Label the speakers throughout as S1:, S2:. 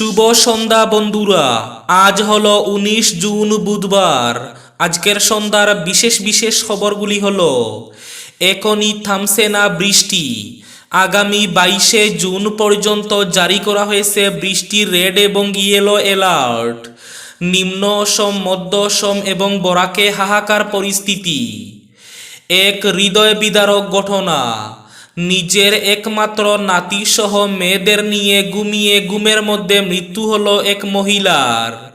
S1: শুভ সন্ধ্যা, বন্ধুরা। আজ হলো উনিশ জুন, বুধবার। আজকের সন্ধ্যার বিশেষ বিশেষ খবরগুলি হলো, এখনই থামছে না বৃষ্টি। আগামী বাইশে জুন পর্যন্ত জারি করা হয়েছে বৃষ্টির রেড এবং ইয়েলো অ্যালার্ট। নিম্ন অসম মধ্য অসম এবং বরাকে হাহাকার পরিস্থিতি। এক হৃদয় বিদারক ঘটনা। নিজের একমাত্র নাতিসহ মেয়েদের নিয়ে ঘুমিয়ে ঘুমের মধ্যে মৃত্যু হলো এক মহিলার।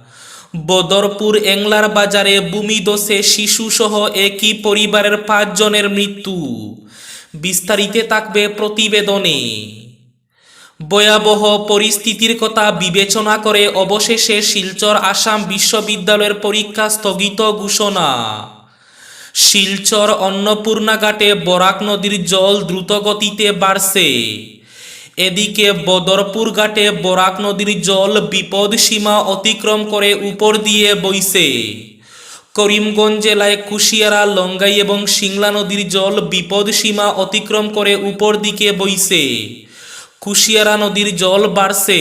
S1: বদরপুর এংলার বাজারে ভূমিদোষে শিশুসহ একই পরিবারের পাঁচজনের মৃত্যু। বিস্তারিতে থাকবে প্রতিবেদনে। ভয়াবহ পরিস্থিতির কথা বিবেচনা করে অবশেষে শিলচর আসাম বিশ্ববিদ্যালয়ের পরীক্ষা স্থগিত ঘোষণা। শিলচর অন্নপূর্ণা ঘাটে বরাক নদীর জল দ্রুতগতিতে বাড়ছে। এদিকে বদরপুর ঘাটে বরাক নদীর জল বিপদ সীমা অতিক্রম করে উপর দিয়ে বইছে। করিমগঞ্জ জেলায় কুশিয়ারা, লঙ্গাই এবং সিংলা নদীর জল বিপদ সীমা অতিক্রম করে উপর দিকে বইছে। কুশিয়ারা নদীর জল বাড়ছে।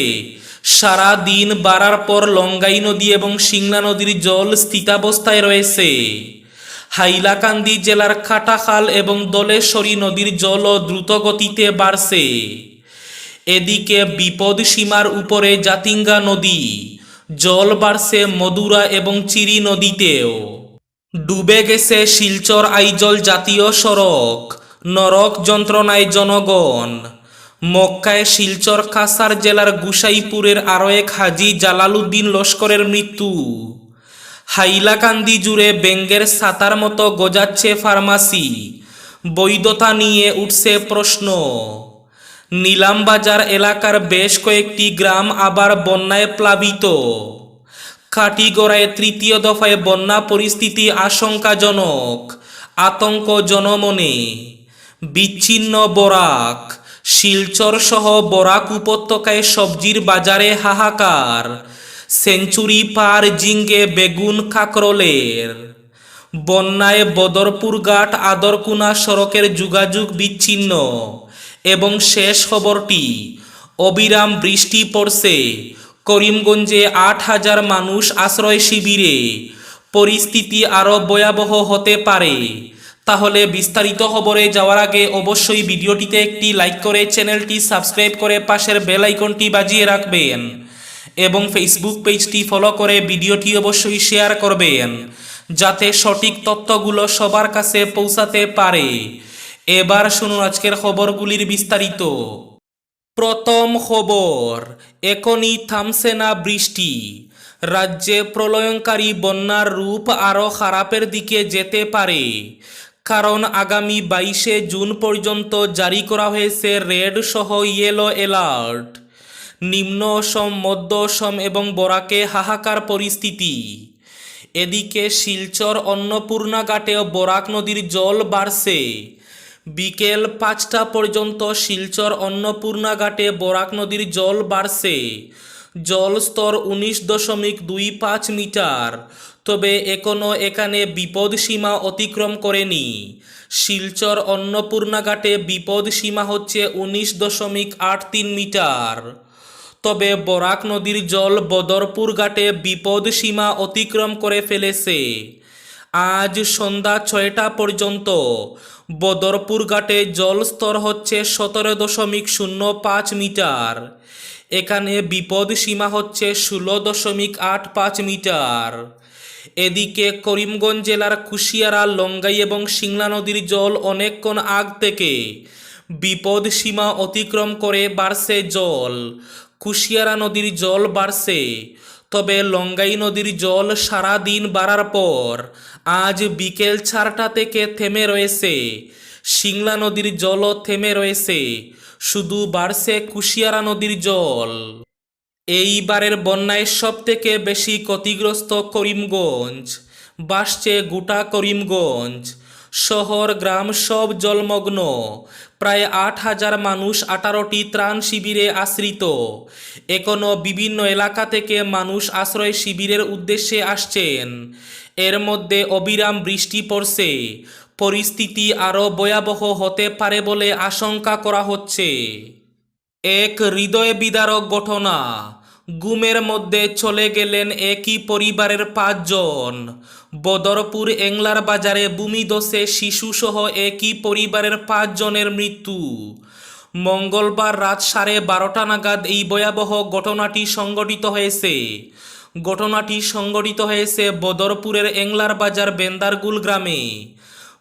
S1: সারা দিন বাড়ার পর লঙ্গাই নদী এবং সিংলা নদীর জল স্থিতাবস্থায় রয়েছে। হাইলাকান্দি জেলার খাটাখাল এবং দলেশ্বরী নদীর জলও দ্রুতগতিতে বাড়ছে। এদিকে বিপদ সীমার উপরে জাতিঙ্গা নদী, জল বাড়ছে মদুরা এবং চিরি নদীতেও। ডুবে গেছে শিলচর আইজল জাতীয় সড়ক, নরক যন্ত্রণায় জনগণ। মক্কায় শিলচর কাসার জেলার গুসাইপুরের আরও এক হাজি জালালুদ্দিন লস্করের মৃত্যু। হাইলাকান্দি জুড়ে ব্যাঙ্গের সাতার মতো গজাচ্ছে ফার্মাসি। বৈধতা নিয়ে উঠছে প্রশ্ন। নিলামবাজার এলাকার বেশ কয়েকটি গ্রাম আবার বন্যায় প্লাবিত। কাটিগড়ায় তৃতীয় দফায় বন্যা পরিস্থিতি আশঙ্কাজনক আতঙ্ক জনমনে বিচ্ছিন্ন বরাক শিলচর সহ বরাক উপত্যকায় সবজির বাজারে হাহাকার। সেঞ্চুরি পার জিঙ্গে বেগুন কাকরলের। বন্যায় বদরপুর ঘাট আদরকুনা সড়কের যোগাযোগ বিচ্ছিন্ন। এবং শেষ খবরটি, অবিরাম বৃষ্টি পড়ছে। করিমগঞ্জে আট হাজার মানুষ আশ্রয় শিবিরে। পরিস্থিতি আরও ভয়াবহ হতে পারে। তাহলে বিস্তারিত খবরে যাওয়ার আগে অবশ্যই ভিডিওটিতে একটি লাইক করে চ্যানেলটি সাবস্ক্রাইব করে পাশের বেল আইকনটি বাজিয়ে রাখবেন। এবং ফেসবুক পেজটি ফলো করে ভিডিওটি অবশ্যই শেয়ার করবেন, যাতে সঠিক তথ্যগুলো সবার কাছে পৌঁছাতে পারে। এবার শুনুন আজকের খবরগুলির বিস্তারিত। প্রথম খবর, এখনই থামছে না বৃষ্টি। রাজ্যে প্রলয়ঙ্কারী বন্যার রূপ আরও খারাপের দিকে যেতে পারে। কারণ আগামী বাইশে জুন পর্যন্ত জারি করা হয়েছে রেড সহ ইয়েলো অ্যালার্ট নিম্ন অসম মধ্য অসম এবং বরাকে হাহাকার পরিস্থিতি। এদিকে শিলচর অন্নপূর্ণা ঘাটেও বরাক নদীর জল বাড়ছে। বিকেল পাঁচটা পর্যন্ত শিলচর অন্নপূর্ণা ঘাটে বরাক নদীর জল বাড়ছে। জল স্তর উনিশ দশমিক দুই পাঁচ মিটার। তবে এখনও এখানে বিপদ সীমা অতিক্রম করেনি। শিলচর অন্নপূর্ণা ঘাটে বিপদ সীমা হচ্ছে উনিশ দশমিক আট তিন মিটার। তবে বরাক নদীর জল বদরপুর ঘাটে বিপদ সীমা অতিক্রম করে ফেলেছে। আজ সন্ধ্যা ছয়টা পর্যন্ত বদরপুর ঘাটে জল স্তর হচ্ছে সতেরো দশমিক শূন্য পাঁচ মিটার। এখানে বিপদ সীমা হচ্ছে ষোলো দশমিক আট পাঁচ মিটার। এদিকে করিমগঞ্জ জেলার কুশিয়ারা, লঙ্গাই এবং সিংলা নদীর জল অনেকক্ষণ আগ থেকে বিপদ সীমা অতিক্রম করে বাড়ছে জল। কুশিয়ারা নদীর জল বাড়ছে, তবে লঙ্গাই নদীর জল সারা দিন বাড়ার পর আজ বিকেল চারটা থেকে থেমে রয়েছে। সিংলা নদীর জলও থেমে রয়েছে, শুধু বাড়ছে কুশিয়ারা নদীর জল। এইবারের বন্যায় সব থেকে বেশি ক্ষতিগ্রস্ত করিমগঞ্জ বাসছে গোটা করিমগঞ্জ। শহর, গ্রাম সব জলমগ্ন প্রায় আট হাজার মানুষ আঠারোটি ত্রাণ শিবিরে আশ্রিত। এখনও বিভিন্ন এলাকা থেকে মানুষ আশ্রয় শিবিরের উদ্দেশ্যে আসছেন। এর মধ্যে অবিরাম বৃষ্টি পড়ছে। পরিস্থিতি আরও ভয়াবহ হতে পারে বলে আশঙ্কা করা হচ্ছে। এক হৃদয় বিদারক ঘটনা। গুমের মধ্যে চলে গেলেন একই পরিবারের পাঁচজন। বদরপুর এংলার বাজারে ভূমিদোষে শিশুসহ একই পরিবারের পাঁচজনের মৃত্যু। মঙ্গলবার রাত সাড়ে বারোটা নাগাদ এই ভয়াবহ ঘটনাটি সংঘটিত হয়েছে। ঘটনাটি সংঘটিত হয়েছে বদরপুরের এংলার বাজার বেন্দারগুল গ্রামে।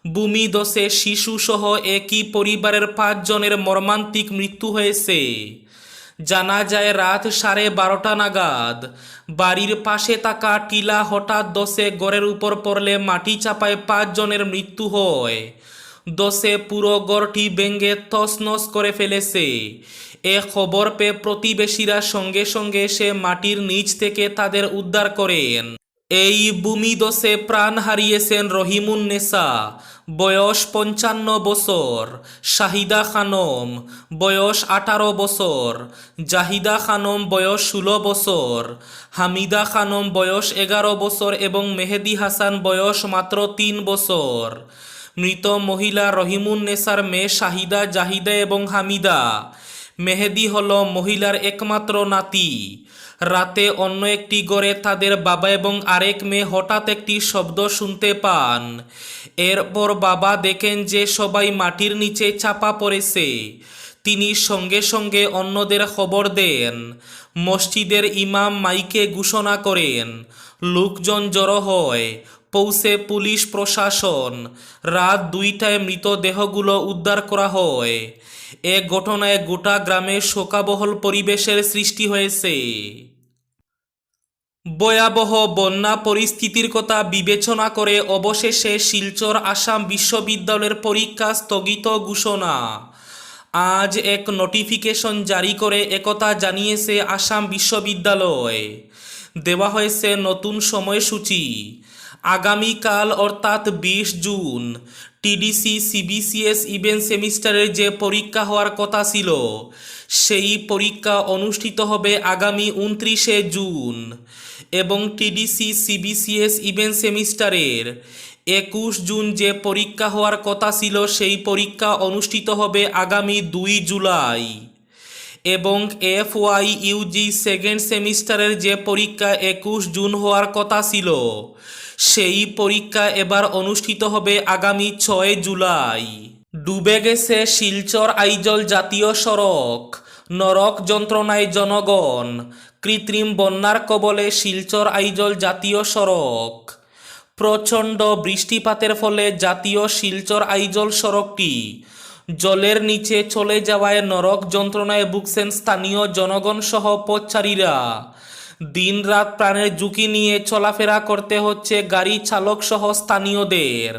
S1: ভূমিদোষে শিশুসহ একই পরিবারের পাঁচজনের মর্মান্তিক মৃত্যু হয়েছে। জানা যায় রাত সাড়ে বারোটা নাগাদ। বাড়ির পাশে থাকা টিলা হঠাৎ দশে গড়ের উপর পড়লে মাটি চাপায় পাঁচজনের মৃত্যু হয়। দশে পুরো গড়টি ভেঙে তসনস করে ফেলেছে। এ খবর পেয়ে প্রতিবেশীরা সঙ্গে সঙ্গে এসে মাটির নিচ থেকে তাদের উদ্ধার করেন। এই ভূমিদোষে প্রাণ হারিয়েছেন রহিমুন্নেসা বয়স পঞ্চান্ন বছর। শাহিদা খানম, বয়স আঠারো বছর। জাহিদা খানম, বয়স ষোলো বছর। হামিদা খানম, বয়স এগারো বছর এবং মেহেদি হাসান, বয়স মাত্র তিন বছর। মৃত মহিলা রহিমুন্নেসার মেয়ে শাহিদা, জাহিদা এবং হামিদা। মেহেদি হল মহিলার একমাত্র নাতি। রাতে অন্য একটি গড়ে তাদের বাবা এবং আরেক মেয়ে হঠাৎ একটি শব্দ শুনতে পান। এরপর বাবা দেখেন যে সবাই মাটির নিচে চাপা পড়েছে। তিনি সঙ্গে সঙ্গে অন্যদের খবর দেন। মসজিদের ইমাম মাইকে ঘোষণা করেন, লোকজন জড়ো হয়, পৌঁছে পুলিশ প্রশাসন। রাত দুইটায় মৃতদেহগুলো উদ্ধার করা হয়। এ ঘটনায় গোটা গ্রামে শোকাবহল পরিবেশের সৃষ্টি হয়েছে। ভয়াবহ বন্যা পরিস্থিতির কথা বিবেচনা করে অবশেষে শিলচর আসাম বিশ্ববিদ্যালয়ের পরীক্ষা স্থগিত ঘোষণা। আজ এক নোটিফিকেশন জারি করে একথা জানিয়েছে আসাম বিশ্ববিদ্যালয়। দেওয়া হয়েছে নতুন সময়সূচি। আগামীকাল অর্থাৎ বিশ জুন টিডিসি সিবিসিএস ইভেন্ট সেমিস্টারের যে পরীক্ষা হওয়ার কথা ছিল, সেই পরীক্ষা অনুষ্ঠিত হবে আগামী উনত্রিশে জুন। এবং টিডিসি সিবিসিএস ইভেন্ট সেমিস্টারের একুশ জুন যে পরীক্ষা হওয়ার কথা ছিল, সেই পরীক্ষা অনুষ্ঠিত হবে আগামী দুই জুলাই। এবং এফ ওয়াই ইউজি সেকেন্ড সেমিস্টারের যে পরীক্ষা একুশ জুন হওয়ার কথা ছিল, সেই পরীক্ষা এবার অনুষ্ঠিত হবে আগামী ছয় জুলাই। ডুবে গেছে শিলচর আইজল জাতীয় সড়ক, নরক যন্ত্রণায় জনগণ কৃত্রিম বন্যার কবলে শিলচর আইজল জাতীয় সড়ক। প্রচণ্ড বৃষ্টিপাতের ফলে জাতীয় শিলচর আইজল সড়কটি জলের নিচে চলে যাওয়ায় নরক যন্ত্রণায় ভুগছেন স্থানীয় জনগণ সহ পথচারীরা। দিন রাত প্রাণের ঝুঁকি নিয়ে চলাফেরা করতে হচ্ছে গাড়ি চালক সহ স্থানীয়দের।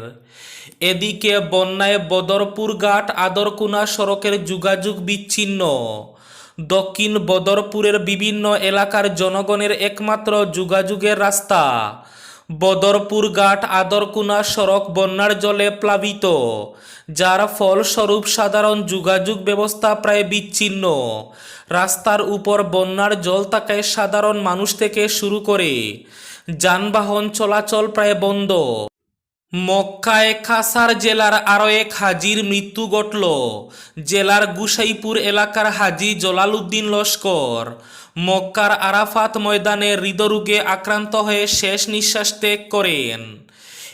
S1: এদিকে বন্যায় বদরপুর ঘাট আদরকুনা সড়কের যোগাযোগ বিচ্ছিন্ন। দক্ষিণ বদরপুরের বিভিন্ন এলাকার জনগণের একমাত্র যোগাযোগের রাস্তা। বদরপুর ঘাট আদরকুনা সড়ক বন্যার জলে প্লাবিত, যার ফলস্বরূপ সাধারণ যোগাযোগ ব্যবস্থা প্রায় বিচ্ছিন্ন। রাস্তার উপর বন্যার জল থাকায় সাধারণ মানুষ থেকে শুরু করে যানবাহন চলাচল প্রায় বন্ধ। মক্কায় খাসার জেলার আরও এক হাজির মৃত্যু ঘটল। জেলার গুসাইপুর এলাকার হাজি জলালউদ্দিন লস্কর। মক্কার আরাফাত ময়দানে হৃদরোগে আক্রান্ত হয়ে শেষ নিঃশ্বাস ত্যাগ করেন।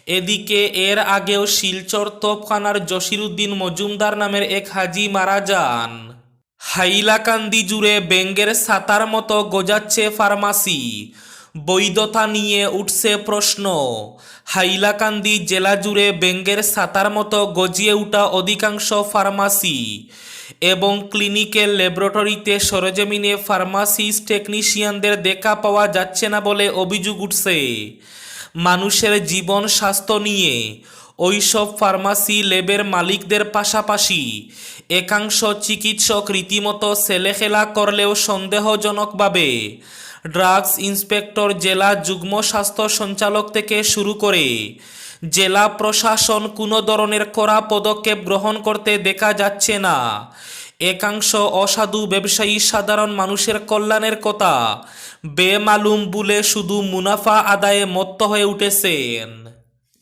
S1: এদিকে এর আগেও শিলচর তোপখানার জসিরুদ্দিন মজুমদার নামের এক হাজি মারা যান। হাইলাকান্দি জুড়ে ব্যাঙ্গের সাতার মতো গজাচ্ছে ফার্মাসি। বৈধতা নিয়ে উঠছে প্রশ্ন। হাইলাকান্দি জেলা জুড়ে ব্যাঙ্গের সাতার মতো গজিয়ে উঠা অধিকাংশ ফার্মাসি এবং ক্লিনিকের ল্যাবরেটরিতে সরজমিনে ফার্মাসিস্ট টেকনিশিয়ানদের দেখা পাওয়া যাচ্ছে না বলে অভিযোগ উঠছে। মানুষের জীবন স্বাস্থ্য নিয়ে ওইসব ফার্মাসি ল্যাবের মালিকদের পাশাপাশি একাংশ চিকিৎসক রীতিমতো ছেলেখেলা করলেও সন্দেহজনকভাবে ড্রাগস ইন্সপেক্টর জেলা যুগ্ম স্বাস্থ্য সঞ্চালক থেকে শুরু করে জেলা প্রশাসন কোনো ধরনের কড়া পদক্ষেপ গ্রহণ করতে দেখা যাচ্ছে না। একাংশ অসাধু ব্যবসায়ী সাধারণ মানুষের কল্যাণের কথা। বেমালুম বলে শুধু মুনাফা আদায়ে মত্ত হয়ে উঠেছেন।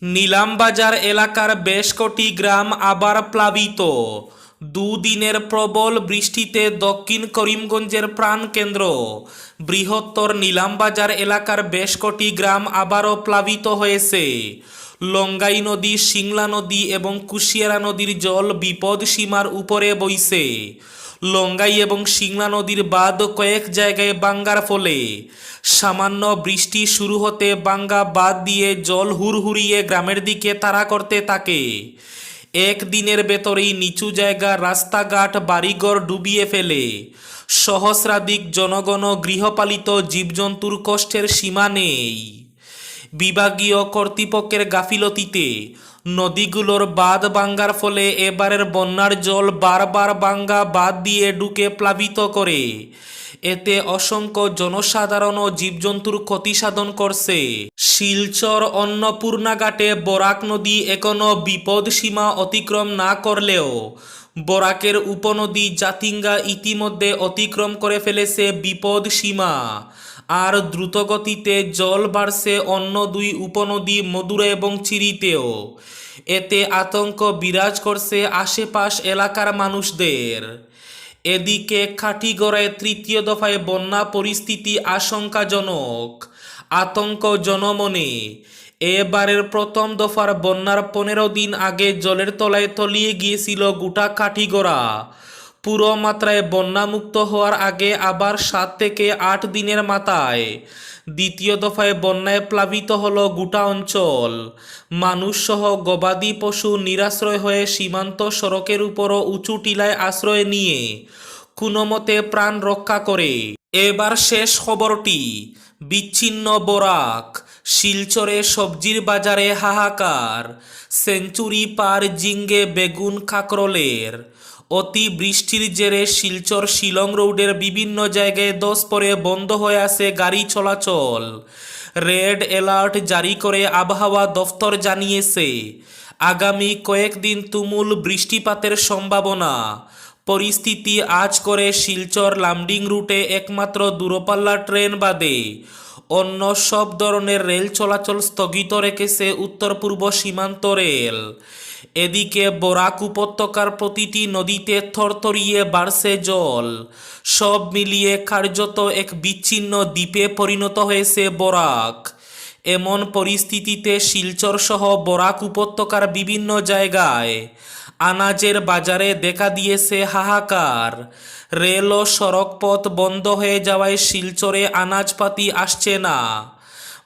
S1: নিলামবাজার এলাকার বেশ কটি গ্রাম আবার প্লাবিত। দুদিনের প্রবল বৃষ্টিতে দক্ষিণ করিমগঞ্জের প্রাণকেন্দ্র। বৃহত্তর নিলামবাজার এলাকার বেশ কটি গ্রাম আবারও প্লাবিত হয়েছে। লঙ্গাই নদী, সিংলা নদী এবং কুশিয়ারা নদীর জল বিপদ সীমার উপরে বইছে। লঙ্গাই এবং সিংলা নদীর বাদ কয়েক জায়গায় বাঙ্গার ফলে সামান্য বৃষ্টি শুরু হতে বাঙ্গা বাদ দিয়ে জল হুড়হুড়িয়ে গ্রামের দিকে তাড়া করতে থাকে। একদিনের ভেতরেই নিচু জায়গা, রাস্তাঘাট, বাড়িঘর ডুবিয়ে ফেলে। সহস্রাধিক জনগণ গৃহপালিত জীবজন্তুর কষ্টের সীমা নেই। বিভাগীয় কর্তৃপক্ষের গাফিলতিতে নদীগুলোর বাঁধ ভাঙ্গার ফলে এবারের বন্যার জল বারবার ভাঙ্গা বাঁধ দিয়ে ঢুকে প্লাবিত করে। এতে অসংখ্য জনসাধারণ ও জীবজন্তুর ক্ষতি সাধন করছে। শিলচর অন্নপূর্ণা ঘাটে বরাক নদী এখনও বিপদ সীমা অতিক্রম না করলেও বরাকের উপনদী জাতিঙ্গা ইতিমধ্যে অতিক্রম করে ফেলেছে বিপদ সীমা। আর দ্রুতগতিতে জল বাড়ছে অন্য দুই উপনদী মধুরা এবং চিরিতেও। এতে আতঙ্ক বিরাজ করছে আশেপাশ এলাকার মানুষদের। এদিকে খাটিগড়ায় তৃতীয় দফায় বন্যা পরিস্থিতি আশঙ্কাজনক। আতঙ্ক জনমনে। এবারের প্রথম দফার বন্যার পনেরো দিন আগে জলের তলায় তলিয়ে গিয়েছিল গোটা কাঠিগড়া পুরো মাত্রায় বন্যামুক্ত হওয়ার আগে আবার সাত থেকে আট দিনের মাথায়। দ্বিতীয় দফায় বন্যায় প্লাবিত হলো গোটা অঞ্চল। মানুষসহ গবাদি পশু নিরাশ্রয় হয়ে সীমান্ত সড়কের উপরও উঁচু টিলায় আশ্রয় নিয়ে কোনোমতে প্রাণ রক্ষা করে। এবার শেষ খবরটি, বিচ্ছিন্ন বরাক। শিলচরে সবজির বাজারে হাহাকার। সেঞ্চুরি পার জিঙ্গে বেগুন কাকরলের। অতি বৃষ্টির জেরে শিলচর শিলং রোডের বিভিন্ন জায়গায় দশ পরে বন্ধ হয়ে আছে গাড়ি চলাচল। রেড অ্যালার্ট জারি করে আবহাওয়া দফতর জানিয়েছে। আগামী কয়েকদিন তুমুল বৃষ্টিপাতের সম্ভাবনা। পরিস্থিতি আজ করে শিলচর লামডিং রুটে একমাত্র দূরপাল্লা ট্রেন বাদে। অন্য সব ধরনের রেল চলাচল স্থগিত রেখেছে উত্তর পূর্ব সীমান্ত রেল। এদিকে বরাক উপত্যকার প্রতিটি নদীতে থরথরিয়ে বাড়ছে জল। সব মিলিয়ে কার্যত এক বিচ্ছিন্ন দ্বীপে পরিণত হয়েছে বরাক। এমন পরিস্থিতিতে শিলচর সহ বরাক উপত্যকার বিভিন্ন জায়গায় আনাজের বাজারে দেখা দিয়েছে হাহাকার। রেল ও সড়কপথ বন্ধ হয়ে যাওয়ায় শিলচরে আনাজপাতি আসছে না।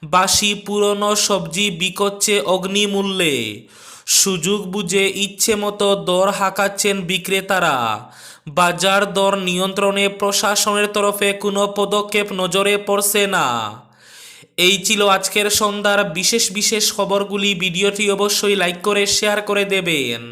S1: বাসি পুরনো সবজি বিকোচ্ছে অগ্নিমূল্যে। সুযোগ বুঝে ইচ্ছে মতো দর হাঁকাচ্ছেন বিক্রেতারা। বাজার দর নিয়ন্ত্রণে প্রশাসনের তরফে কোনো পদক্ষেপ নজরে পড়ছে না। এই ছিল আজকের সন্ধ্যার বিশেষ বিশেষ খবরগুলি। ভিডিওটি অবশ্যই লাইক করে, শেয়ার করে দেবেন।